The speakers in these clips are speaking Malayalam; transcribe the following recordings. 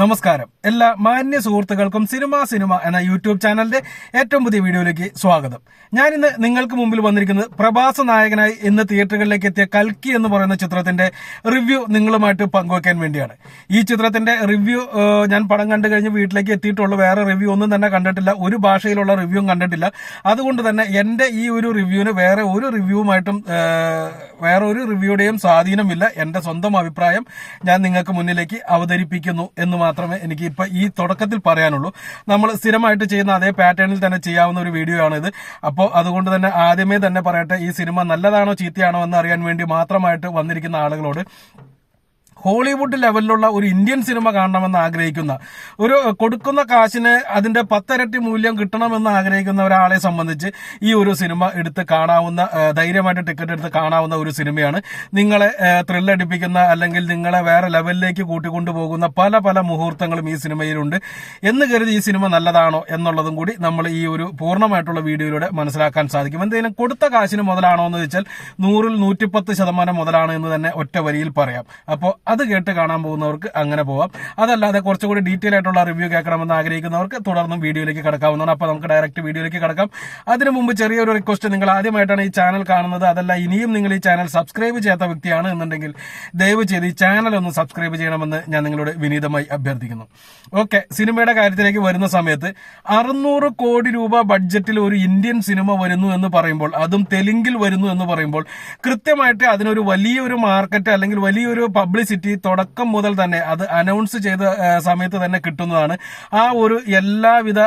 നമസ്കാരം. എല്ലാ മാന്യ സുഹൃത്തുക്കൾക്കും സിനിമ സിനിമ എന്ന യൂട്യൂബ് ചാനലിന്റെ ഏറ്റവും പുതിയ വീഡിയോയിലേക്ക് സ്വാഗതം. ഞാൻ ഇന്ന് നിങ്ങൾക്ക് മുമ്പിൽ വന്നിരിക്കുന്നത് പ്രഭാസ നായകനായി ഇന്ന് തിയേറ്ററുകളിലേക്ക് എത്തിയ കൽക്കി എന്ന് പറയുന്ന ചിത്രത്തിന്റെ റിവ്യൂ നിങ്ങളുമായിട്ട് പങ്കുവയ്ക്കാൻ വേണ്ടിയാണ്. ഈ ചിത്രത്തിന്റെ റിവ്യൂ ഞാൻ പടം കണ്ടു കഴിഞ്ഞ് വീട്ടിലേക്ക് എത്തിയിട്ടുള്ള വേറെ റിവ്യൂ ഒന്നും തന്നെ കണ്ടിട്ടില്ല. ഒരു ഭാഷയിലുള്ള റിവ്യൂ കണ്ടിട്ടില്ല. അതുകൊണ്ട് തന്നെ എന്റെ ഈ ഒരു റിവ്യൂവിന് വേറെ ഒരു റിവ്യൂവുമായിട്ടും വേറെ ഒരു റിവ്യൂയുടെയും സ്വാധീനമില്ല. എന്റെ സ്വന്തം അഭിപ്രായം ഞാൻ നിങ്ങൾക്ക് മുന്നിലേക്ക് അവതരിപ്പിക്കുന്നു എന്ന് മാത്രമേ എനിക്ക് ഇപ്പൊ ഈ തുടക്കത്തിൽ പറയാനുള്ളൂ. നമ്മൾ സ്ഥിരമായിട്ട് ചെയ്യുന്ന അതേ പാറ്റേണിൽ തന്നെ ചെയ്യാവുന്ന ഒരു വീഡിയോ ആണ് ഇത് അപ്പോൾ അതുകൊണ്ട് തന്നെ ആദ്യമേ തന്നെ പറയട്ടെ ഈ സിനിമ നല്ലതാണോ ചീത്തയാണോ എന്ന് അറിയാൻ വേണ്ടി മാത്രമായിട്ട് വന്നിരിക്കുന്ന ആളുകളോട് ഹോളിവുഡ് ലെവലിലുള്ള ഒരു ഇന്ത്യൻ സിനിമ കാണണമെന്ന് ആഗ്രഹിക്കുന്ന ഒരു കൊടുക്കുന്ന കാശിന് അതിന്റെ പത്തരട്ടി മൂല്യം കിട്ടണമെന്ന് ആഗ്രഹിക്കുന്ന ഒരാളെ സംബന്ധിച്ച് ഈ ഒരു സിനിമ എടുത്ത് കാണാവുന്ന ധൈര്യമായിട്ട് ടിക്കറ്റ് എടുത്ത് കാണാവുന്ന ഒരു സിനിമയാണ്. നിങ്ങളെ ത്രില്ലടിപ്പിക്കുന്ന അല്ലെങ്കിൽ നിങ്ങളെ വേറെ ലെവലിലേക്ക് കൂട്ടിക്കൊണ്ടുപോകുന്ന പല പല മുഹൂർത്തങ്ങളും ഈ സിനിമയിലുണ്ട്. എന്ന് കരുതി ഈ സിനിമ നല്ലതാണോ എന്നുള്ളതും കൂടി നമ്മൾ ഈ ഒരു പൂർണമായിട്ടുള്ള വീഡിയോയിലൂടെ മനസ്സിലാക്കാൻ സാധിക്കും. എന്തെങ്കിലും കൊടുത്ത കാശിന് മുതലാണോ എന്ന് വെച്ചാൽ നൂറിൽ നൂറ്റിപ്പത്ത് ശതമാനം മുതലാണ് എന്ന് തന്നെ ഒറ്റ വരിയിൽ പറയാം. അപ്പോൾ അത് കേട്ട് കാണാൻ പോകുന്നവർക്ക് അങ്ങനെ പോവാം. അതല്ലാതെ കുറച്ചുകൂടി ഡീറ്റെയിൽ ആയിട്ടുള്ള റിവ്യൂ കേൾക്കണമെന്ന് ആഗ്രഹിക്കുന്നവർക്ക് തുടർന്നും വീഡിയോയിലേക്ക് കിടക്കാവുന്നതാണ്. അപ്പോൾ നമുക്ക് ഡയറക്റ്റ് വീഡിയോയിലേക്ക് കിടക്കാം. അതിനു മുമ്പ് ചെറിയൊരു റിക്വസ്റ്റ് നിങ്ങൾ ആദ്യമായിട്ടാണ് ഈ ചാനൽ കാണുന്നത്. അതല്ല ഇനിയും നിങ്ങൾ ഈ ചാനൽ സബ്സ്ക്രൈബ് ചെയ്യാത്ത വ്യക്തിയാണ് എന്നുണ്ടെങ്കിൽ ദയവ് ചെയ്ത് ഈ ചാനൽ ഒന്ന് സബ്സ്ക്രൈബ് ചെയ്യണമെന്ന് ഞാൻ നിങ്ങളോട് വിനീതമായി അഭ്യർത്ഥിക്കുന്നു. ഓക്കെ സിനിമയുടെ കാര്യത്തിലേക്ക് വരുന്ന സമയത്ത് അറുന്നൂറ് കോടി രൂപ ബഡ്ജറ്റിൽ ഒരു ഇന്ത്യൻ സിനിമ വരുന്നു എന്ന് പറയുമ്പോൾ അതും തെലുങ്കിൽ വരുന്നു എന്ന് പറയുമ്പോൾ കൃത്യമായിട്ട് അതിനൊരു വലിയൊരു മാർക്കറ്റ് അല്ലെങ്കിൽ വലിയൊരു പബ്ലിസിറ്റി തുടക്കം മുതൽ തന്നെ അത് അനൗൺസ് ചെയ്ത സമയത്ത് തന്നെ കിട്ടുന്നതാണ്. ആ ഒരു എല്ലാവിധ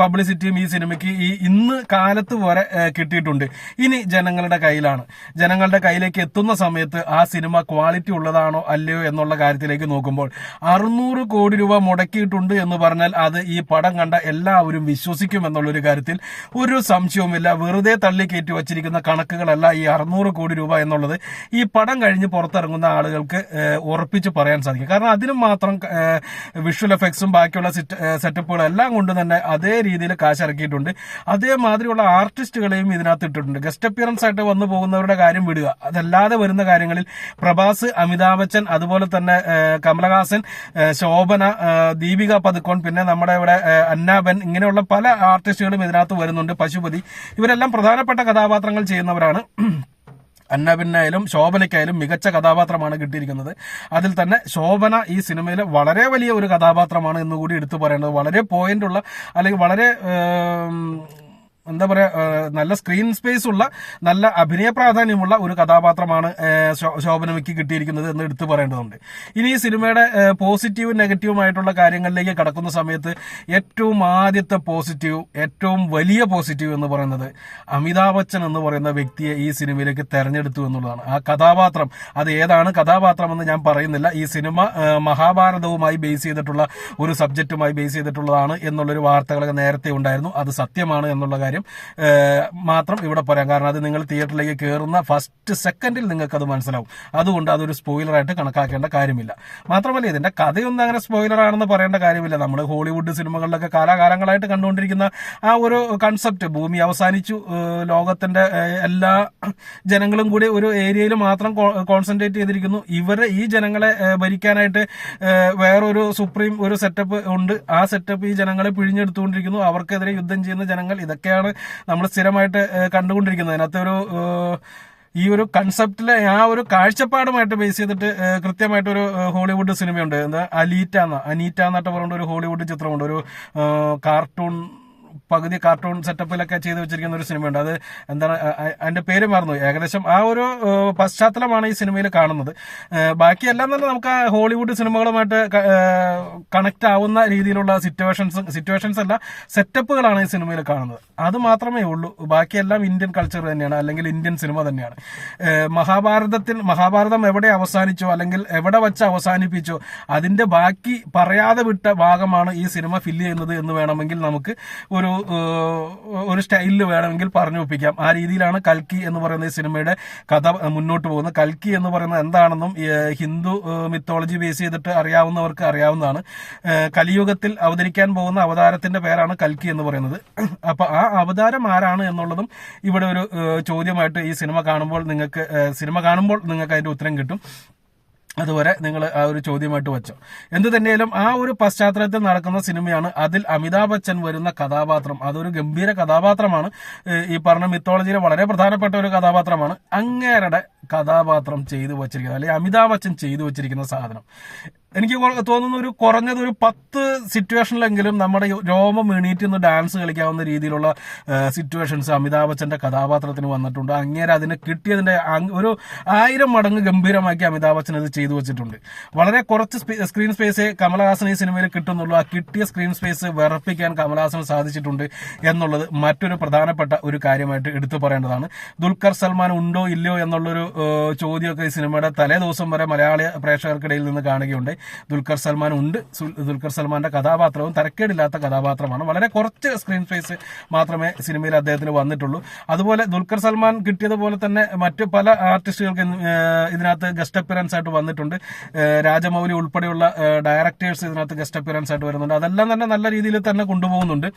പബ്ലിസിറ്റിയും ഈ സിനിമയ്ക്ക് ഈ ഇന്ന് കാലത്ത് വരെ കിട്ടിയിട്ടുണ്ട്. ഇനി ജനങ്ങളുടെ കയ്യിലാണ്. ജനങ്ങളുടെ കയ്യിലേക്ക് എത്തുന്ന സമയത്ത് ആ സിനിമ ക്വാളിറ്റി ഉള്ളതാണോ അല്ലയോ എന്നുള്ള കാര്യത്തിലേക്ക് നോക്കുമ്പോൾ അറുന്നൂറ് കോടി രൂപ മുടക്കിയിട്ടുണ്ട് എന്ന് പറഞ്ഞാൽ അത് ഈ പടം കണ്ട എല്ലാവരും വിശ്വസിക്കും എന്നുള്ളൊരു കാര്യത്തിൽ ഒരു സംശയവുമില്ല. വെറുതെ തള്ളി കയറ്റി വച്ചിരിക്കുന്ന കണക്കുകളല്ല ഈ അറുന്നൂറ് കോടി രൂപ എന്നുള്ളത്. ഈ പടം കഴിഞ്ഞ് പുറത്തിറങ്ങുന്ന ആളുകൾക്ക് ഉറപ്പിച്ച് പറയാൻ സാധിക്കും. കാരണം അതിനും മാത്രം വിഷ്വൽ എഫക്ട്സും ബാക്കിയുള്ള സെറ്റപ്പുകളും എല്ലാം കൊണ്ട് തന്നെ അതേ രീതിയിൽ കാശ് ഇറക്കിയിട്ടുണ്ട് അതേമാതിരിയുള്ള ആർട്ടിസ്റ്റുകളെയും ഇതിനകത്ത് ഇട്ടിട്ടുണ്ട്. ഗസ്റ്റ് അപ്പിയറൻസ് ആയിട്ട് വന്നു പോകുന്നവരുടെ കാര്യം വിടുക. അതല്ലാതെ വരുന്ന കാര്യങ്ങളിൽ പ്രഭാസ് അമിതാഭ് ബച്ചൻ അതുപോലെ തന്നെ കമലഹാസൻ ശോഭന ദീപിക പതുക്കോൺ പിന്നെ നമ്മുടെ ഇവിടെ അന്നാബൻ ഇങ്ങനെയുള്ള പല ആർട്ടിസ്റ്റുകളും ഇതിനകത്ത് വരുന്നുണ്ട്. പശുപതി. ഇവരെല്ലാം പ്രധാനപ്പെട്ട കഥാപാത്രങ്ങൾ ചെയ്യുന്നവരാണ്. അന്നബിനായാലും ശോഭനയ്ക്കായാലും മികച്ച കഥാപാത്രമാണ് കിട്ടിയിരിക്കുന്നത്. അതിൽ തന്നെ ശോഭന ഈ സിനിമയിൽ വളരെ വലിയ ഒരു കഥാപാത്രമാണ് എന്നുകൂടി എടുത്തു പറയേണ്ടത്. വളരെ പോയിന്റുള്ള അല്ലെങ്കിൽ വളരെ എന്താ പറയുക നല്ല സ്ക്രീൻ സ്പേസ് ഉള്ള നല്ല അഭിനയ പ്രാധാന്യമുള്ള ഒരു കഥാപാത്രമാണ് ശോഭനമിക്ക് കിട്ടിയിരിക്കുന്നത് എന്ന് എടുത്തു പറയേണ്ടതുണ്ട്. ഇനി ഈ സിനിമയുടെ പോസിറ്റീവും നെഗറ്റീവുമായിട്ടുള്ള കാര്യങ്ങളിലേക്ക് കടക്കുന്ന സമയത്ത് ഏറ്റവും ആദ്യത്തെ പോസിറ്റീവ് ഏറ്റവും വലിയ പോസിറ്റീവ് എന്ന് പറയുന്നത് അമിതാഭ് ബച്ചൻ എന്ന് പറയുന്ന വ്യക്തിയെ ഈ സിനിമയിലേക്ക് തെരഞ്ഞെടുത്തു എന്നുള്ളതാണ്. ആ കഥാപാത്രം അത് ഏതാണ് കഥാപാത്രം എന്ന് ഞാൻ പറയുന്നില്ല. ഈ സിനിമ മഹാഭാരതവുമായി ബേസ് ചെയ്തിട്ടുള്ള ഒരു സബ്ജക്റ്റുമായി ബേസ് ചെയ്തിട്ടുള്ളതാണ് എന്നുള്ളൊരു വാർത്തകളൊക്കെ നേരത്തെ ഉണ്ടായിരുന്നു. അത് സത്യമാണ് എന്നുള്ള ഏഹ്, മാത്രം ഇവിടെ പറയാം. കാരണം അത് നിങ്ങൾ തിയേറ്ററിലേക്ക് കയറുന്ന ഫസ്റ്റ് സെക്കൻഡിൽ നിങ്ങൾക്ക് അത് മനസ്സിലാവും. അതുകൊണ്ട് അതൊരു സ്പോയിലറായിട്ട് കണക്കാക്കേണ്ട കാര്യമില്ല. മാത്രമല്ല ഇതിന്റെ കഥയൊന്നും അങ്ങനെ സ്പോയിലറാണെന്ന് പറയേണ്ട കാര്യമില്ല. നമ്മൾ ഹോളിവുഡ് സിനിമകളിലൊക്കെ കാലാകാലങ്ങളായിട്ട് കണ്ടുകൊണ്ടിരിക്കുന്ന ആ ഒരു കൺസെപ്റ്റ് ഭൂമി അവസാനിച്ചു. ലോകത്തിന്റെ എല്ലാ ജനങ്ങളും കൂടി ഒരു ഏരിയയിൽ മാത്രം കോൺസെൻട്രേറ്റ് ചെയ്തിരിക്കുന്നു. ഇവരെ ഈ ജനങ്ങളെ ഭരിക്കാനായിട്ട് വേറൊരു സുപ്രീം ഒരു സെറ്റപ്പ് ഉണ്ട്. ആ സെറ്റപ്പ് ഈ ജനങ്ങളെ പിഴിഞ്ഞെടുത്തുകൊണ്ടിരിക്കുന്നു. അവർക്കെതിരെ യുദ്ധം ചെയ്യുന്ന ജനങ്ങൾ ഇതൊക്കെയാണ് നമ്മൾ സ്ഥിരമായിട്ട് കണ്ടുകൊണ്ടിരിക്കുന്നത്. അതിനകത്ത് ഒരു ഈ ഒരു കൺസെപ്റ്റിലെ ആ ഒരു കാഴ്ചപ്പാടുമായിട്ട് ബേസ് ചെയ്തിട്ട് കൃത്യമായിട്ട് കൃത്യമായിട്ടൊരു ഹോളിവുഡ് സിനിമയുണ്ട്. എന്താ? അലീറ്റ എന്ന അനീറ്റ എന്നിട്ട് പറഞ്ഞ ഒരു ഹോളിവുഡ് ചിത്രമുണ്ട്. ഒരു കാർട്ടൂൺ പകുതി കാർട്ടൂൺ സെറ്റപ്പിലൊക്കെ ചെയ്തു വെച്ചിരിക്കുന്ന ഒരു സിനിമയുണ്ട് അത് എന്താണ് അതിന്റെ പേര് മറന്നു ഏകദേശം ആ ഒരു പശ്ചാത്തലമാണ് ഈ സിനിമയിൽ കാണുന്നത്. ബാക്കിയെല്ലാം തന്നെ നമുക്ക് ഹോളിവുഡ് സിനിമകളുമായിട്ട് കണക്ട് ആവുന്ന രീതിയിലുള്ള സിറ്റുവേഷൻസ് സിറ്റുവേഷൻസ് അല്ല സെറ്റപ്പുകളാണ് ഈ സിനിമയിൽ കാണുന്നത്. അത് മാത്രമേ ഉള്ളൂ. ബാക്കിയെല്ലാം ഇന്ത്യൻ കൾച്ചർ തന്നെയാണ് അല്ലെങ്കിൽ ഇന്ത്യൻ സിനിമ തന്നെയാണ്. മഹാഭാരതത്തിൽ മഹാഭാരതം എവിടെ അവസാനിച്ചോ അല്ലെങ്കിൽ എവിടെ വച്ച് അവസാനിപ്പിച്ചോ അതിന്റെ ബാക്കി പറയാതെ വിട്ട ഭാഗമാണ് ഈ സിനിമ ഫില്ല് ചെയ്യുന്നത് എന്ന് വേണമെങ്കിൽ നമുക്ക് ഏഹ്, ഒരു സ്റ്റൈലിൽ വേണമെങ്കിൽ പറഞ്ഞു ഒപ്പിക്കാം. ആ രീതിയിലാണ് കൽക്കി എന്ന് പറയുന്ന ഈ സിനിമയുടെ കഥ മുന്നോട്ട് പോകുന്നത്. കൽക്കി എന്ന് പറയുന്നത് എന്താണെന്നും ഹിന്ദു മിത്തോളജി ബേസ് ചെയ്തിട്ട് അറിയാവുന്നവർക്ക് അറിയാവുന്നതാണ്. കലിയുഗത്തിൽ അവതരിക്കാൻ പോകുന്ന അവതാരത്തിന്റെ പേരാണ് കൽക്കി എന്ന് പറയുന്നത്. അപ്പൊ ആ അവതാരം ആരാണ് എന്നുള്ളതും ഇവിടെ ഒരു ചോദ്യമായിട്ട് ഈ സിനിമ കാണുമ്പോൾ നിങ്ങൾക്ക് സിനിമ കാണുമ്പോൾ നിങ്ങൾക്ക് അതിന്റെ ഉത്തരം കിട്ടും. അതുവരെ നിങ്ങൾ ആ ഒരു ചോദ്യമായിട്ട് വെച്ചോ. എന്ത് തന്നെയാലും ആ ഒരു പശ്ചാത്തലത്തിൽ നടക്കുന്ന സിനിമയാണ് അതിൽ അമിതാഭ് ബച്ചൻ വരുന്ന കഥാപാത്രം. അതൊരു ഗംഭീര കഥാപാത്രമാണ്. ഈ പറഞ്ഞ മിത്തോളജിയിലെ വളരെ പ്രധാനപ്പെട്ട ഒരു കഥാപാത്രമാണ്. അങ്ങേരുടെ കഥാപാത്രം ചെയ്തു വച്ചിരിക്കുന്നത് അല്ലെങ്കിൽ അമിതാഭ് ബച്ചൻ ചെയ്തു വച്ചിരിക്കുന്ന സാധനം. എനിക്ക് തോന്നുന്ന ഒരു കുറഞ്ഞത് ഒരു പത്ത് സിറ്റുവേഷനിലെങ്കിലും നമ്മുടെ രോമം എണീറ്റ് നിന്ന് ഡാൻസ് കളിക്കാവുന്ന രീതിയിലുള്ള സിറ്റുവേഷൻസ് അമിതാഭ് ബച്ചന്റെ കഥാപാത്രത്തിന് വന്നിട്ടുണ്ട്. അങ്ങേരെ അതിന് കിട്ടിയതിന്റെ ഒരു ആയിരം മടങ്ങ് ഗംഭീരമാക്കി അമിതാഭ് ബച്ചൻ അത് ചെയ്തു വെച്ചിട്ടുണ്ട്. വളരെ കുറച്ച് സ്ക്രീൻ സ്പേസ് കമലഹാസൻ ഈ സിനിമയിൽ കിട്ടുന്നുള്ളൂ. ആ കിട്ടിയ സ്ക്രീൻ സ്പേസ് വിറപ്പിക്കാൻ കമലഹാസന് സാധിച്ചിട്ടുണ്ട് എന്നുള്ളത് മറ്റൊരു പ്രധാനപ്പെട്ട ഒരു കാര്യമായിട്ട് എടുത്തു പറയേണ്ടതാണ്. ദുൽഖർ സൽമാൻ ഉണ്ടോ ഇല്ലയോ എന്നുള്ളൊരു ചോദ്യമൊക്കെ ഈ സിനിമയുടെ തലേ ദിവസം വരെ മലയാളി പ്രേക്ഷകർക്കിടയിൽ നിന്ന് കാണുകയുണ്ട് ദുൽഖർ സൽമാൻ ഉണ്ട്. ദുൽഖർ സൽമാന്റെ കഥാപാത്രവും തരക്കേടില്ലാത്ത കഥാപാത്രമാണ്. വളരെ കുറച്ച് സ്ക്രീൻ ഫേസ് മാത്രമേ സിനിമയിൽ അദ്ദേഹത്തിന് വന്നിട്ടുള്ളൂ. അതുപോലെ ദുൽഖർ സൽമാൻ കിട്ടിയതുപോലെ തന്നെ മറ്റു പല ആർട്ടിസ്റ്റുകൾക്ക് ഇതിനകത്ത് ഗസ്റ്റ് അപ്പിയറൻസ് ആയിട്ട് വന്നിട്ടുണ്ട്. രാജമൗലി ഉൾപ്പെടെയുള്ള ഡയറക്ടേഴ്സ് ഇതിനകത്ത് ഗസ്റ്റ് അപ്പിയറൻസ് ആയിട്ട് വരുന്നുണ്ട്. അതെല്ലാം തന്നെ നല്ല രീതിയിൽ തന്നെ കൊണ്ടുപോകുന്നുണ്ട്.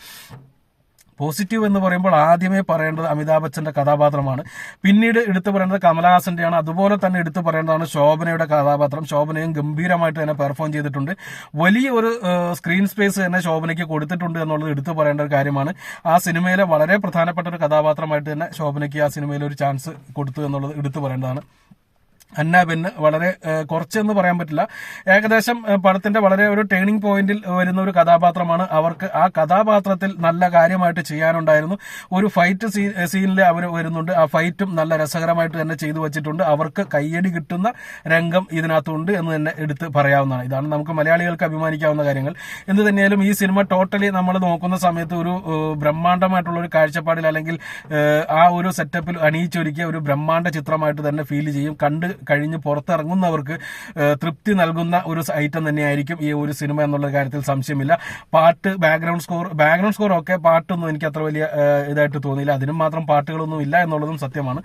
പോസിറ്റീവ് എന്ന് പറയുമ്പോൾ ആദ്യമേ പറയേണ്ടത് അമിതാഭ് ബച്ചന്റെ കഥാപാത്രമാണ്. പിന്നീട് എടുത്തു പറയേണ്ടത് കമലഹാസന്റെയാണ്. അതുപോലെ തന്നെ എടുത്തു പറയേണ്ടതാണ് ശോഭനയുടെ കഥാപാത്രം. ശോഭനയും ഗംഭീരമായിട്ട് തന്നെ പെർഫോം ചെയ്തിട്ടുണ്ട്. വലിയ ഒരു സ്ക്രീൻ സ്പേസ് തന്നെ ശോഭനയ്ക്ക് കൊടുത്തിട്ടുണ്ട് എന്നുള്ളത് എടുത്തു പറയേണ്ട ഒരു കാര്യമാണ്. ആ സിനിമയിലെ വളരെ പ്രധാനപ്പെട്ട ഒരു കഥാപാത്രമായിട്ട് തന്നെ ശോഭനയ്ക്ക് ആ സിനിമയിൽ ഒരു ചാൻസ് കൊടുത്തു എന്നുള്ളത് എടുത്തു പറയേണ്ടതാണ്. അന്ന ബെന്ന് വളരെ കുറച്ചെന്ന് പറയാൻ പറ്റില്ല. ഏകദേശം പടത്തിന്റെ വളരെ ഒരു ടേണിംഗ് പോയിന്റിൽ വരുന്ന ഒരു കഥാപാത്രമാണ് അവർക്ക് ആ കഥാപാത്രത്തിൽ നല്ല കാര്യമായിട്ട് ചെയ്യാനുണ്ടായിരുന്നു. ഒരു ഫൈറ്റ് സീനിൽ അവർ വരുന്നുണ്ട്. ആ ഫൈറ്റും നല്ല രസകരമായിട്ട് തന്നെ ചെയ്തു വെച്ചിട്ടുണ്ട്. അവർക്ക് കയ്യടി കിട്ടുന്ന രംഗം ഇതിനകത്തുണ്ട് എന്ന് തന്നെ എടുത്ത് പറയാവുന്നതാണ്. ഇതാണ് നമുക്ക് മലയാളികൾക്ക് അഭിമാനിക്കാവുന്ന കാര്യങ്ങൾ. എന്ത് തന്നെയാലും ഈ സിനിമ ടോട്ടലി നമ്മൾ നോക്കുന്ന സമയത്ത് ഒരു ബ്രഹ്മാണ്ഡമായിട്ടുള്ള ഒരു കാഴ്ചപ്പാടിൽ അല്ലെങ്കിൽ ആ ഒരു സെറ്റപ്പിൽ അണിയിച്ചൊരുക്കിയ ഒരു ബ്രഹ്മാണ്ഡ ചിത്രമായിട്ട് തന്നെ ഫീൽ ചെയ്യും. കണ്ട് കഴിഞ്ഞ് പുറത്തിറങ്ങുന്നവർക്ക് തൃപ്തി നൽകുന്ന ഒരു ഐറ്റം തന്നെയായിരിക്കും ഈ ഒരു സിനിമ എന്നുള്ള കാര്യത്തിൽ സംശയമില്ല. പാട്ട് ബാക്ക്ഗ്രൗണ്ട് സ്കോർ ബാക്ക്ഗ്രൗണ്ട് സ്കോർ ഒക്കെ പാട്ടൊന്നും എനിക്ക് അത്ര വലിയ ഇതായിട്ട് തോന്നിയില്ല. അതിനും മാത്രം പാട്ടുകളൊന്നും ഇല്ല എന്നുള്ളതും സത്യമാണ്.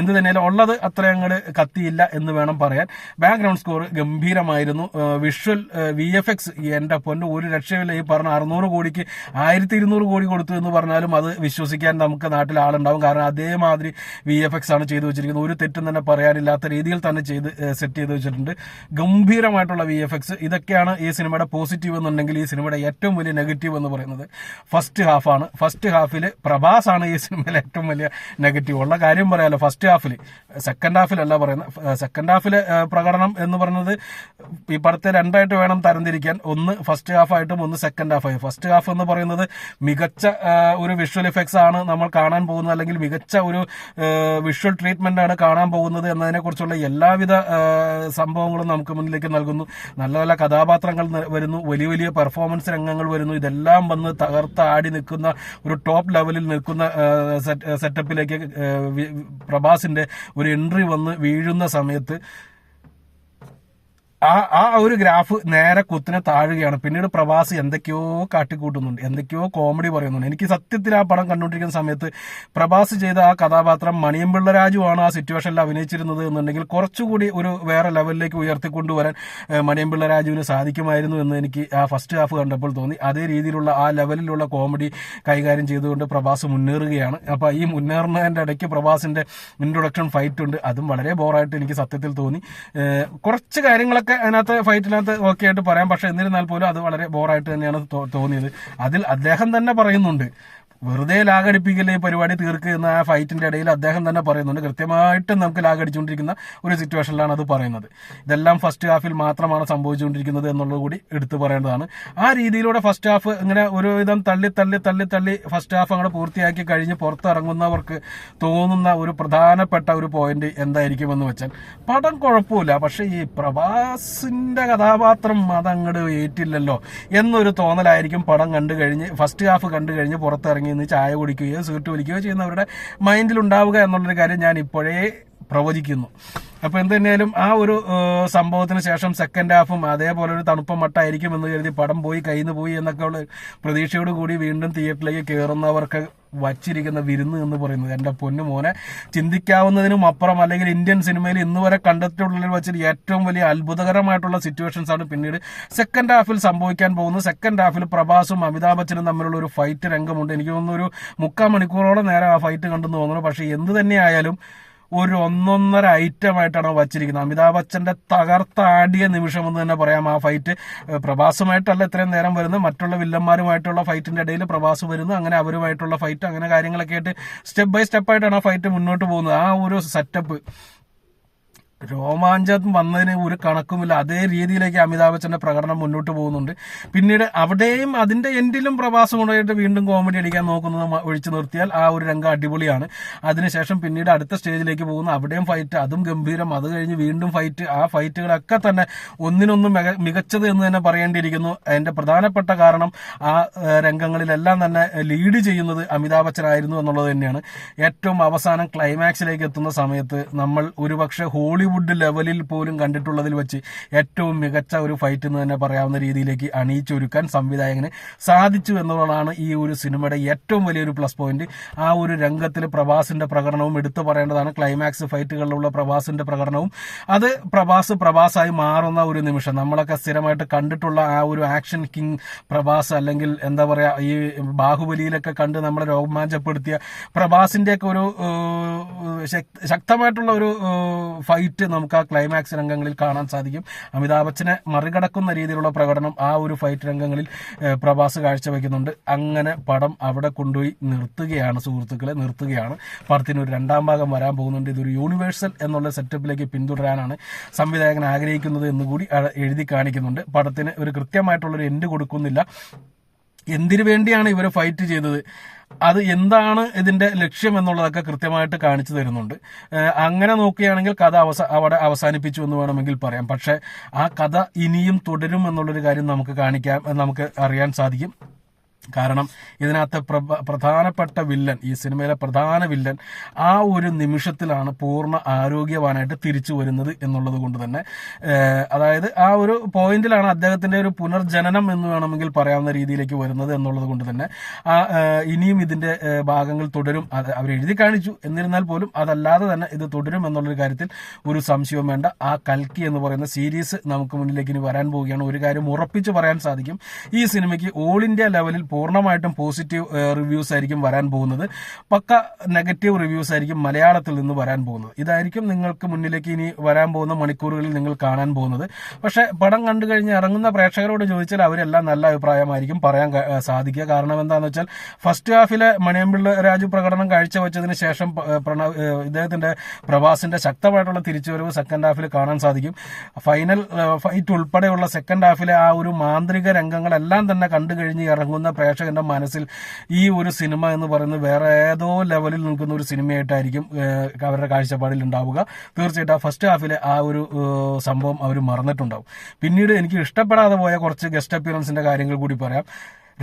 എന്ത് തന്നെയാലും ഉള്ളത് അത്ര അങ്ങോട്ട് കത്തിയില്ല എന്ന് വേണം പറയാൻ. ബാക്ക്ഗ്രൗണ്ട് സ്കോർ ഗംഭീരമായിരുന്നു. വിഷ്വൽ വി എഫ് എക്സ് എന്റെ പൊന്ന് ഒരു രക്ഷയില്ല ഈ പറഞ്ഞ അറുന്നൂറ് കോടിക്ക് ആയിരത്തി ഇരുന്നൂറ് കോടി കൊടുത്തു എന്ന് പറഞ്ഞാലും അത് വിശ്വസിക്കാൻ നമുക്ക് നാട്ടിൽ ആളുണ്ടാവും. കാരണം അതേമാതിരി വി എഫ് എക്സ് ആണ് ചെയ്തു വെച്ചിരിക്കുന്നത്. ഒരു തെറ്റും തന്നെ പറയാനില്ലാത്ത രീതിയിൽ തന്നെ ചെയ്ത് സെറ്റ് ചെയ്ത് വെച്ചിട്ടുണ്ട്. ഗംഭീരമായിട്ടുള്ള വി എഫ് എക്സ് ഇതൊക്കെയാണ് ഈ സിനിമയുടെ പോസിറ്റീവ് എന്നുണ്ടെങ്കിൽ ഈ സിനിമയുടെ ഏറ്റവും വലിയ നെഗറ്റീവ് എന്ന് പറയുന്നത്. ഫസ്റ്റ് ഹാഫാണ് ഫസ്റ്റ് ഹാഫിൽ പ്രഭാസ് ആണ് ഈ സിനിമയിലെ ഏറ്റവും വലിയ നെഗറ്റീവ് ഉള്ള കാര്യം പറയാമല്ലോ ഫസ്റ്റ് ഹാഫിൽ സെക്കൻഡ് ഹാഫിലല്ല പറയുന്നത്. സെക്കൻഡ് ഹാഫിലെ പ്രകടനം എന്ന് പറയുന്നത് ഈ പടത്തെ രണ്ടായിട്ട് വേണം തരംതിരിക്കാൻ. ഒന്ന് ഫസ്റ്റ് ഹാഫ് ആയിട്ടും ഒന്ന് സെക്കൻഡ് ഹാഫ് ആയി ഫസ്റ്റ് ഹാഫ് എന്ന് പറയുന്നത് മികച്ച ഒരു വിഷ്വൽ എഫക്ട്സ് ആണ് നമ്മൾ കാണാൻ പോകുന്നത് അല്ലെങ്കിൽ മികച്ച ഒരു വിഷ്വൽ ട്രീറ്റ്മെന്റ് ആണ് കാണാൻ പോകുന്നത് എന്നതിനെ കുറിച്ചുള്ള എല്ലാവിധ സംഭവങ്ങളും നമുക്ക് മുന്നിലേക്ക് നൽകുന്നു. നല്ല നല്ല കഥാപാത്രങ്ങൾ വരുന്നു. വലിയ വലിയ പെർഫോമൻസ് രംഗങ്ങൾ വരുന്നു. ഇതെല്ലാം വന്ന് തകർത്ത് ആടി നിൽക്കുന്ന ഒരു ടോപ്പ് ലെവലിൽ നിൽക്കുന്ന സെറ്റപ്പിലേക്ക് പ്രഭാസിന്റെ ഒരു എൻട്രി വന്ന് വീഴുന്ന സമയത്ത് ആ ആ ഒരു ഗ്രാഫ് നേരെ കുത്തിനെ താഴുകയാണ്. പിന്നീട് പ്രവാസി എന്തൊക്കെയോ കാട്ടിക്കൂട്ടുന്നുണ്ട്. എന്തൊക്കെയോ കോമഡി പറയുന്നുണ്ട്. എനിക്ക് സത്യത്തിൽ ആ പടം കണ്ടുകൊണ്ടിരിക്കുന്ന സമയത്ത് പ്രഭാസ് ചെയ്ത ആ കഥാപാത്രം മണിയമ്പിള്ള രാജുവാണ് ആ സിറ്റുവേഷനിൽ അഭിനയിച്ചിരുന്നത് എന്നുണ്ടെങ്കിൽ കുറച്ചുകൂടി ഒരു വേറെ ലെവലിലേക്ക് ഉയർത്തിക്കൊണ്ടുവരാൻ മണിയമ്പിള്ള രാജുവിന് സാധിക്കുമായിരുന്നു എന്ന് എനിക്ക് ആ ഫസ്റ്റ് ഹാഫ് കണ്ടപ്പോൾ തോന്നി. അതേ രീതിയിലുള്ള ആ ലെവലിലുള്ള കോമഡി കൈകാര്യം ചെയ്തുകൊണ്ട് പ്രഭാസ് മുന്നേറുകയാണ്. അപ്പോൾ ഈ മുന്നേറുന്നതിന്റെ ഇടയ്ക്ക് പ്രഭാസിന്റെ ഇൻട്രൊഡക്ഷൻ ഫൈറ്റ് ഉണ്ട്. അതും വളരെ ബോറായിട്ട് എനിക്ക് സത്യത്തിൽ തോന്നി. കുറച്ച് കാര്യങ്ങളൊക്കെ അതിനകത്ത് ഫൈറ്റിനകത്ത് ഓക്കെ ആയിട്ട് പറയാം. പക്ഷെ എന്നിരുന്നാൽ പോലും അത് വളരെ ബോറായിട്ട് തന്നെയാണ് തോന്നിയത്. അതിൽ അദ്ദേഹം തന്നെ പറയുന്നുണ്ട്. വെറുതെ ലാഗടിപ്പിക്കല്ലേ ഈ പരിപാടി തീർക്കുക എന്ന് ആ ഫൈറ്റിന്റെ ഇടയിൽ അദ്ദേഹം തന്നെ പറയുന്നുണ്ട്. കൃത്യമായിട്ട് നമുക്ക് ലാഗടിച്ചുകൊണ്ടിരിക്കുന്ന ഒരു സിറ്റുവേഷനിലാണ് അത് പറയുന്നത്. ഇതെല്ലാം ഫസ്റ്റ് ഹാഫിൽ മാത്രമാണ് സംഭവിച്ചുകൊണ്ടിരിക്കുന്നത് എന്നുള്ളത് കൂടി എടുത്തു പറയേണ്ടതാണ്. ആ രീതിയിലൂടെ ഫസ്റ്റ് ഹാഫ് ഇങ്ങനെ ഒരു വിധം തള്ളി തള്ളി തള്ളി തള്ളി ഫസ്റ്റ് ഹാഫ് അങ്ങനെ പൂർത്തിയാക്കി കഴിഞ്ഞ് പുറത്തിറങ്ങുന്നവർക്ക് തോന്നുന്ന ഒരു പ്രധാനപ്പെട്ട ഒരു പോയിന്റ് എന്തായിരിക്കുമെന്ന് വെച്ചാൽ പടം കുഴപ്പമില്ല. പക്ഷെ ഈ പ്രഭാസിന്റെ കഥാപാത്രം അതങ്ങോട്ട് ഏറ്റില്ലല്ലോ എന്നൊരു തോന്നലായിരിക്കും പടം കണ്ടു കഴിഞ്ഞ് ഫസ്റ്റ് ഹാഫ് കണ്ടു കഴിഞ്ഞ് പുറത്തിറങ്ങി നിന്ന് ചായ കുടിക്കുകയോ സീറ്റ് വലിക്കുകയോ ചെയ്യുന്നവരുടെ മൈൻഡിൽ ഉണ്ടാവുക എന്നുള്ളൊരു കാര്യം ഞാൻ ഇപ്പോഴേ പ്രവചിക്കുന്നു. അപ്പോൾ എന്ത് തന്നെയാലും ആ ഒരു സംഭവത്തിന് ശേഷം സെക്കൻഡ് ഹാഫും അതേപോലെ ഒരു തണുപ്പ മട്ടായിരിക്കും എന്ന് കരുതി പടം പോയി കയ്യിൽ പോയി എന്നൊക്കെ ഉള്ള പ്രതീക്ഷയോട് കൂടി വീണ്ടും തിയേറ്ററിലേക്ക് കയറുന്നവർക്ക് വച്ചിരിക്കുന്ന വിരുന്ന് എന്ന് പറയുന്നത്. എന്റെ പൊന്നു മോനെ ചിന്തിക്കാവുന്നതിനും അപ്പുറം അല്ലെങ്കിൽ ഇന്ത്യൻ സിനിമയിൽ ഇന്ന് വരെ കണ്ടെത്തിയിട്ടുള്ളതിൽ വെച്ചിട്ട് ഏറ്റവും വലിയ അത്ഭുതകരമായിട്ടുള്ള സിറ്റുവേഷൻസ് ആണ് പിന്നീട് സെക്കൻഡ് ഹാഫിൽ സംഭവിക്കാൻ പോകുന്നത്. സെക്കൻഡ് ഹാഫിൽ പ്രഭാസും അമിതാഭ് ബച്ചനും തമ്മിലുള്ള ഒരു ഫൈറ്റ് രംഗമുണ്ട്. എനിക്ക് തോന്നുന്നു ഒരു മുക്കാൽ മണിക്കൂറോളം നേരം ആ ഫൈറ്റ് കണ്ടെന്ന് തോന്നുന്നു. പക്ഷേ എന്ത് തന്നെയായാലും ഒരു ഒന്നൊന്നര ഐറ്റമായിട്ടാണ് വച്ചിരിക്കുന്നത്. അമിതാഭ് ബച്ചന്റെ തകർത്താടിയ നിമിഷം എന്ന് തന്നെ പറയാം ആ ഫൈറ്റ്. പ്രഭാസുമായിട്ടല്ല ഇത്രയും നേരം വരുന്നത്. മറ്റുള്ള വില്ലന്മാരുമായിട്ടുള്ള ഫൈറ്റിന്റെ ഇടയിൽ പ്രഭാസ് വരുന്നു. അങ്ങനെ അവരുമായിട്ടുള്ള ഫൈറ്റ് അങ്ങനെ കാര്യങ്ങളൊക്കെ ആയിട്ട് സ്റ്റെപ്പ് ബൈ സ്റ്റെപ്പായിട്ടാണ് ആ ഫൈറ്റ് മുന്നോട്ട് പോകുന്നത്. ആ ഒരു സെറ്റപ്പ്. രോമാഞ്ചം വന്നതിന് ഒരു കണക്കുമില്ല. അതേ രീതിയിലേക്ക് അമിതാഭ് ബച്ചന്റെ പ്രകടനം മുന്നോട്ട് പോകുന്നുണ്ട്. പിന്നീട് അവിടെയും അതിന്റെ എൻഡിലും പ്രവാസം കൊണ്ടുപോയിട്ട് വീണ്ടും കോമഡി അടിക്കാൻ നോക്കുന്നത് ഒഴിച്ചു നിർത്തിയാൽ ആ ഒരു രംഗം അടിപൊളിയാണ്. അതിനുശേഷം പിന്നീട് അടുത്ത സ്റ്റേജിലേക്ക് പോകുന്നു അവിടെയും ഫൈറ്റ് അതും ഗംഭീരം. അത് കഴിഞ്ഞ് വീണ്ടും ഫൈറ്റ് ആ ഫൈറ്റുകളൊക്കെ തന്നെ ഒന്നിനൊന്നും മിക- മികച്ചത് എന്ന് തന്നെ പറയേണ്ടിയിരിക്കുന്നു. അതിന്റെ പ്രധാനപ്പെട്ട കാരണം ആ രംഗങ്ങളിലെല്ലാം തന്നെ ലീഡ് ചെയ്യുന്നത് അമിതാഭ് ബച്ചനായിരുന്നു എന്നുള്ളത് തന്നെയാണ്. ഏറ്റവും അവസാനം ക്ലൈമാക്സിലേക്ക് എത്തുന്ന സമയത്ത് നമ്മൾ ഒരുപക്ഷെ ഹോളിവുഡ് ലെവലിൽ പോലും കണ്ടിട്ടുള്ളതിൽ വെച്ച് ഏറ്റവും മികച്ച ഒരു ഫൈറ്റ് എന്ന് തന്നെ പറയാവുന്ന രീതിയിലേക്ക് അണിയിച്ചൊരുക്കാൻ സംവിധായകന് സാധിച്ചു എന്നുള്ളതാണ് ഈ ഒരു സിനിമയുടെ ഏറ്റവും വലിയൊരു പ്ലസ് പോയിന്റ് ആ ഒരു രംഗത്തിൽ പ്രഭാസിന്റെ പ്രകടനവും എടുത്തു പറയേണ്ടതാണ്. ക്ലൈമാക്സ് ഫൈറ്റുകളിലുള്ള പ്രഭാസിന്റെ പ്രകടനവും. അത് പ്രഭാസ് പ്രഭാസായി മാറുന്ന ഒരു നിമിഷം. നമ്മളൊക്കെ സ്ഥിരമായിട്ട് കണ്ടിട്ടുള്ള ആ ഒരു ആക്ഷൻ കിങ് പ്രഭാസ് അല്ലെങ്കിൽ എന്താ പറയാ ഈ ബാഹുബലിയിലൊക്കെ കണ്ട് നമ്മളെ രോമാഞ്ചപ്പെടുത്തിയ പ്രഭാസിന്റെ ഒക്കെ ഒരു ശക്തമായിട്ടുള്ള ഒരു ഏഹ്, ഫൈറ്റ് നമുക്ക് ആ ക്ലൈമാക്സ് രംഗങ്ങളിൽ കാണാൻ സാധിക്കും. അമിതാഭ് ബച്ചനെ മറികടക്കുന്ന രീതിയിലുള്ള പ്രകടനം ആ ഒരു ഫൈറ്റ് രംഗങ്ങളിൽ പ്രഭാസ് കാഴ്ചവെക്കുന്നുണ്ട്. അങ്ങനെ പടം അവിടെ കൊണ്ടുപോയി നിർത്തുകയാണ് സുഹൃത്തുക്കളെ നിർത്തുകയാണ്. പടത്തിന് ഒരു രണ്ടാം ഭാഗം വരാൻ പോകുന്നുണ്ട്. ഇതൊരു യൂണിവേഴ്സൽ എന്നുള്ള സെറ്റപ്പിലേക്ക് പിന്തുടരാനാണ് സംവിധായകൻ ആഗ്രഹിക്കുന്നത് എന്നുകൂടി എഴുതി കാണിക്കുന്നുണ്ട്. പടത്തിന് ഒരു കൃത്യമായിട്ടുള്ളൊരു എൻഡ് കൊടുക്കുന്നില്ല. എന്തിനു വേണ്ടിയാണ് ഇവർ ഫൈറ്റ് ചെയ്തത്? അത് എന്താണ് ഇതിന്റെ ലക്ഷ്യം എന്നുള്ളതൊക്കെ കൃത്യമായിട്ട് കാണിച്ചു തരുന്നുണ്ട്. അങ്ങനെ നോക്കുകയാണെങ്കിൽ കഥ അവസ അവിടെ അവസാനിപ്പിച്ചു എന്ന് വേണമെങ്കിൽ പറയാം. പക്ഷെ ആ കഥ ഇനിയും തുടരും എന്നുള്ളൊരു കാര്യം നമുക്ക് കാണിക്കാം നമുക്ക് അറിയാൻ സാധിക്കും. കാരണം ഇതിനകത്ത് പ്രധാനപ്പെട്ട വില്ലൻ ഈ സിനിമയിലെ പ്രധാന വില്ലൻ ആ ഒരു നിമിഷത്തിലാണ് പൂർണ ആരോഗ്യവാനായിട്ട് തിരിച്ചു വരുന്നത് എന്നുള്ളത് കൊണ്ട് തന്നെ. അതായത് ആ ഒരു പോയിന്റിലാണ് അദ്ദേഹത്തിന്റെ ഒരു പുനർജനനം എന്ന് വേണമെങ്കിൽ പറയാവുന്ന രീതിയിലേക്ക് വരുന്നത് എന്നുള്ളത് കൊണ്ട് തന്നെ. ആ ഇനിയും ഇതിന്റെ ഭാഗങ്ങൾ തുടരും. അവർ എഴുതി കാണിച്ചു. എന്നിരുന്നാൽ പോലും അതല്ലാതെ തന്നെ ഇത് തുടരും എന്നുള്ളൊരു കാര്യത്തിൽ ഒരു സംശയവും വേണ്ട. ആ കൽക്കി എന്ന് പറയുന്ന സീരീസ് നമുക്ക് മുന്നിലേക്ക് ഇനി വരാൻ പോവുകയാണ്. ഒരു കാര്യം ഉറപ്പിച്ച് പറയാൻ സാധിക്കും. ഈ സിനിമയ്ക്ക് ഓൾ ഇന്ത്യ ലെവലിൽ പൂർണമായിട്ടും പോസിറ്റീവ് റിവ്യൂസ് ആയിരിക്കും വരാൻ പോകുന്നത്. പക്ക നെഗറ്റീവ് റിവ്യൂസ് ആയിരിക്കും മലയാളത്തിൽ നിന്ന് വരാൻ പോകുന്നത്. ഇതായിരിക്കും നിങ്ങൾക്ക് മുന്നിലേക്ക് ഇനി വരാൻ പോകുന്ന മണിക്കൂറുകളിൽ നിങ്ങൾ കാണാൻ പോകുന്നത്. പക്ഷെ പടം കണ്ടു കഴിഞ്ഞ് ഇറങ്ങുന്ന പ്രേക്ഷകരോട് ചോദിച്ചാൽ അവരെല്ലാം നല്ല അഭിപ്രായമായിരിക്കും പറയാൻ സാധിക്കുക. കാരണം എന്താണെന്ന് വെച്ചാൽ ഫസ്റ്റ് ഹാഫിലെ മണിയമ്പിള്ള രാജു പ്രകടനം കാഴ്ചവെച്ചതിന് ശേഷം പ്രണവ് ഇദ്ദേഹത്തിന്റെ പ്രവാസിന്റെ ശക്തമായിട്ടുള്ള തിരിച്ചുവരവ് സെക്കൻഡ് ഹാഫിൽ കാണാൻ സാധിക്കും. ഫൈനൽ ഫൈറ്റ് ഉൾപ്പെടെയുള്ള സെക്കൻഡ് ഹാഫിലെ ആ ഒരു മാന്ത്രിക രംഗങ്ങളെല്ലാം തന്നെ കണ്ടു കഴിഞ്ഞ് ഇറങ്ങുന്ന പ്രേക്ഷകന്റെ മനസ്സിൽ ഈ ഒരു സിനിമ എന്ന് പറയുന്നത് വേറെ ഏതോ ലെവലിൽ നിൽക്കുന്ന ഒരു സിനിമയായിട്ടായിരിക്കും അവരുടെ കാഴ്ചപ്പാടിൽ ഉണ്ടാവുക. തീർച്ചയായിട്ടും ആ ഫസ്റ്റ് ഹാഫിലെ ആ ഒരു സംഭവം അവർ മറന്നിട്ടുണ്ടാവും. പിന്നീട് എനിക്ക് ഇഷ്ടപ്പെടാതെ പോയ കുറച്ച് ഗസ്റ്റ് അപ്പിയറൻസിന്റെ കാര്യങ്ങൾ കൂടി പറയാം.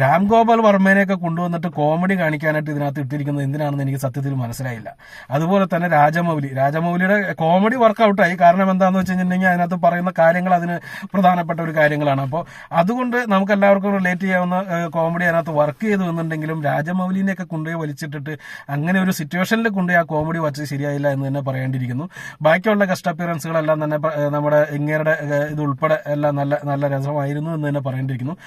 രാം ഗോപാൽ വർമ്മേനെയൊക്കെ കൊണ്ടുവന്നിട്ട് കോമഡി കാണിക്കാനായിട്ട് ഇതിനകത്ത് ഇട്ടിരിക്കുന്നത് എന്തിനാണെന്ന് എനിക്ക് സത്യത്തിൽ മനസ്സിലായില്ല. അതുപോലെ തന്നെ രാജമൗലി. രാജമൗലിയുടെ കോമഡി വർക്കൗട്ടായി. കാരണം എന്താണെന്ന് വെച്ച് കഴിഞ്ഞിട്ടുണ്ടെങ്കിൽ അതിനകത്ത് പറയുന്ന കാര്യങ്ങൾ അതിന് പ്രധാനപ്പെട്ട ഒരു കാര്യങ്ങളാണ്. അപ്പോൾ അതുകൊണ്ട് നമുക്ക് എല്ലാവർക്കും റിലേറ്റ് ചെയ്യാവുന്ന കോമഡി അതിനകത്ത് വർക്ക് ചെയ്തു എന്നുണ്ടെങ്കിലും രാജമൗലിനെയൊക്കെ കൊണ്ടുപോയി വലിച്ചിട്ടിട്ട് അങ്ങനെ ഒരു സിറ്റുവേഷനിൽ കൊണ്ടുപോയി ആ കോമഡി വച്ച് ശരിയായില്ല എന്ന് തന്നെ പറയേണ്ടിയിരിക്കുന്നു. ബാക്കിയുള്ള ഗസ്റ്റ് അപ്പിയറൻസുകളെല്ലാം തന്നെ നമ്മുടെ ഇങ്ങേരുടെ ഇത് ഉൾപ്പെടെ എല്ലാം നല്ല നല്ല രസമായിരുന്നു എന്ന് തന്നെ പറയേണ്ടിയിരിക്കുന്നു.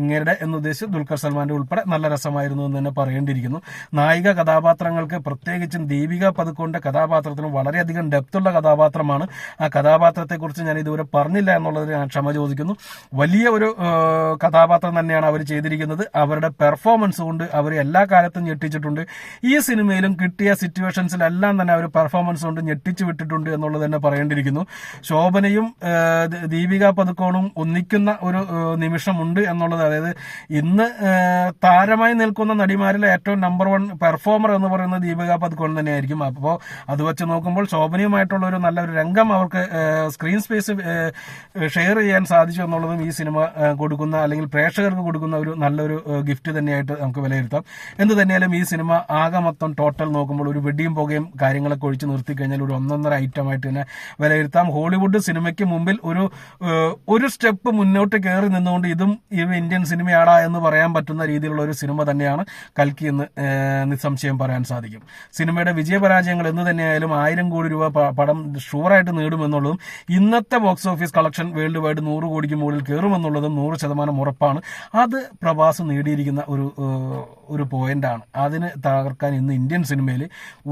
ഇങ്ങേരുടെ എന്ന് ഉദ്ദേശിച്ച് ദുൽഖർ സൽമാന്റെ ഉൾപ്പെടെ നല്ല രസമായിരുന്നു എന്ന് തന്നെ പറയേണ്ടിയിരിക്കുന്നു. നായിക കഥാപാത്രങ്ങൾക്ക് പ്രത്യേകിച്ചും ദീപിക പതുക്കോന്റെ കഥാപാത്രത്തിന് വളരെയധികം ഡെപ്തുള്ള കഥാപാത്രമാണ്. ആ കഥാപാത്രത്തെക്കുറിച്ച് ഞാൻ ഇതുവരെ പറഞ്ഞില്ല എന്നുള്ളതിന് ഞാൻ ക്ഷമ ചോദിക്കുന്നു. വലിയ ഒരു കഥാപാത്രം തന്നെയാണ് അവർ ചെയ്തിരിക്കുന്നത്. അവരുടെ പെർഫോമൻസ് കൊണ്ട് അവർ എല്ലാ കാലത്തും ഞെട്ടിച്ചിട്ടുണ്ട്. ഈ സിനിമയിലും കിട്ടിയ സിറ്റുവേഷൻസിലെല്ലാം തന്നെ അവർ പെർഫോമൻസ് കൊണ്ട് ഞെട്ടിച്ചു വിട്ടിട്ടുണ്ട് എന്നുള്ളത് തന്നെ പറയേണ്ടിയിരിക്കുന്നു. ശോഭനയും ദീപിക പതുക്കോണും ഒന്നിക്കുന്ന ഒരു നിമിഷമുണ്ട് എന്നുള്ളത്. അതായത് ഇന്ന് താരമായി നിൽക്കുന്ന നടിമാരിലെ ഏറ്റവും നമ്പർ വൺ പെർഫോമർ എന്ന് പറയുന്നത് ദീപിക പതുക്കോൺ തന്നെയായിരിക്കും. അപ്പോൾ അത് വെച്ച് നോക്കുമ്പോൾ ശോഭനയുമായിട്ടുള്ള ഒരു നല്ലൊരു രംഗം അവർക്ക് സ്ക്രീൻ സ്പേസ് ഷെയർ ചെയ്യാൻ സാധിച്ചു എന്നുള്ളതും ഈ സിനിമ കൊടുക്കുന്ന അല്ലെങ്കിൽ പ്രേക്ഷകർക്ക് കൊടുക്കുന്ന ഒരു നല്ലൊരു ഗിഫ്റ്റ് തന്നെയായിട്ട് നമുക്ക് വിലയിരുത്താം. എന്ത് തന്നെയാലും ഈ സിനിമ ആകെ മൊത്തം ടോട്ടൽ നോക്കുമ്പോൾ ഒരു വെടിയും പുകയും കാര്യങ്ങളൊക്കെ ഒഴിച്ച് നിർത്തി കഴിഞ്ഞാൽ ഒരു ഒന്നൊന്നര ഐറ്റമായിട്ട് തന്നെ വിലയിരുത്താം. ഹോളിവുഡ് സിനിമയ്ക്ക് മുമ്പിൽ ഒരു ഒരു സ്റ്റെപ്പ് മുന്നോട്ട് കയറി നിന്നുകൊണ്ട് ഇതും ഈ ഇന്ത്യൻ സിനിമയാടാ എന്ന് പറയാൻ പറ്റുന്ന രീതിയിലുള്ള ഒരു സിനിമ തന്നെയാണ് കൽക്കി എന്ന് നിസ്സംശയം പറയാൻ സാധിക്കും. സിനിമയുടെ വിജയപരാജയങ്ങൾ എന്ന് തന്നെയായാലും ആയിരം കോടി രൂപ പടം ഷുവറായിട്ട് നേടുമെന്നുള്ളതും ഇന്നത്തെ box office collection worldwide നൂറ് കോടിക്ക് മുകളിൽ കയറുമെന്നുള്ളതും നൂറ് ശതമാനം ഉറപ്പാണ്. അത് പ്രഭാസ് നേടിയിരിക്കുന്ന ഒരു ഒരു പോയിന്റാണ് അതിന് തകർക്കാൻ ഇന്ന് ഇന്ത്യൻ സിനിമയിൽ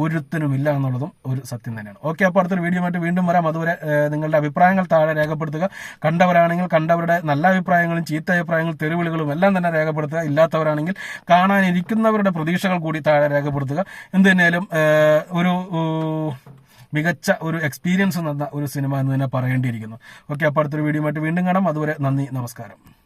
ഒരുത്തനുമില്ല എന്നുള്ളതും ഒരു സത്യം തന്നെയാണ്. ഓക്കെ അപ്പോൾ അടുത്തൊരു വീഡിയോ ആയിട്ട് വീണ്ടും വരാം. അതുവരെ നിങ്ങളുടെ അഭിപ്രായങ്ങൾ താഴെ രേഖപ്പെടുത്തുക. കണ്ടവരാണെങ്കിൽ കണ്ടവരുടെ നല്ല അഭിപ്രായങ്ങളും ചീത്ത അഭിപ്രായങ്ങളും തെരുവിളികളും എല്ലാം തന്നെ രേഖപ്പെടുത്തുക. ഇല്ലാത്തവരാണെങ്കിൽ കാണാനിരിക്കുന്നവരുടെ പ്രതീക്ഷകൾ കൂടി താഴെ രേഖപ്പെടുത്തുക. എന്ത് തന്നെയാലും ഒരു മികച്ച ഒരു എക്സ്പീരിയൻസ് തന്ന ഒരു സിനിമ എന്ന് തന്നെ പറയേണ്ടിയിരിക്കുന്നു. ഓക്കെ അപ്പോൾ അടുത്തൊരു വീഡിയോ ആയിട്ട് വീണ്ടും കാണാം. അതുവരെ നന്ദി നമസ്കാരം.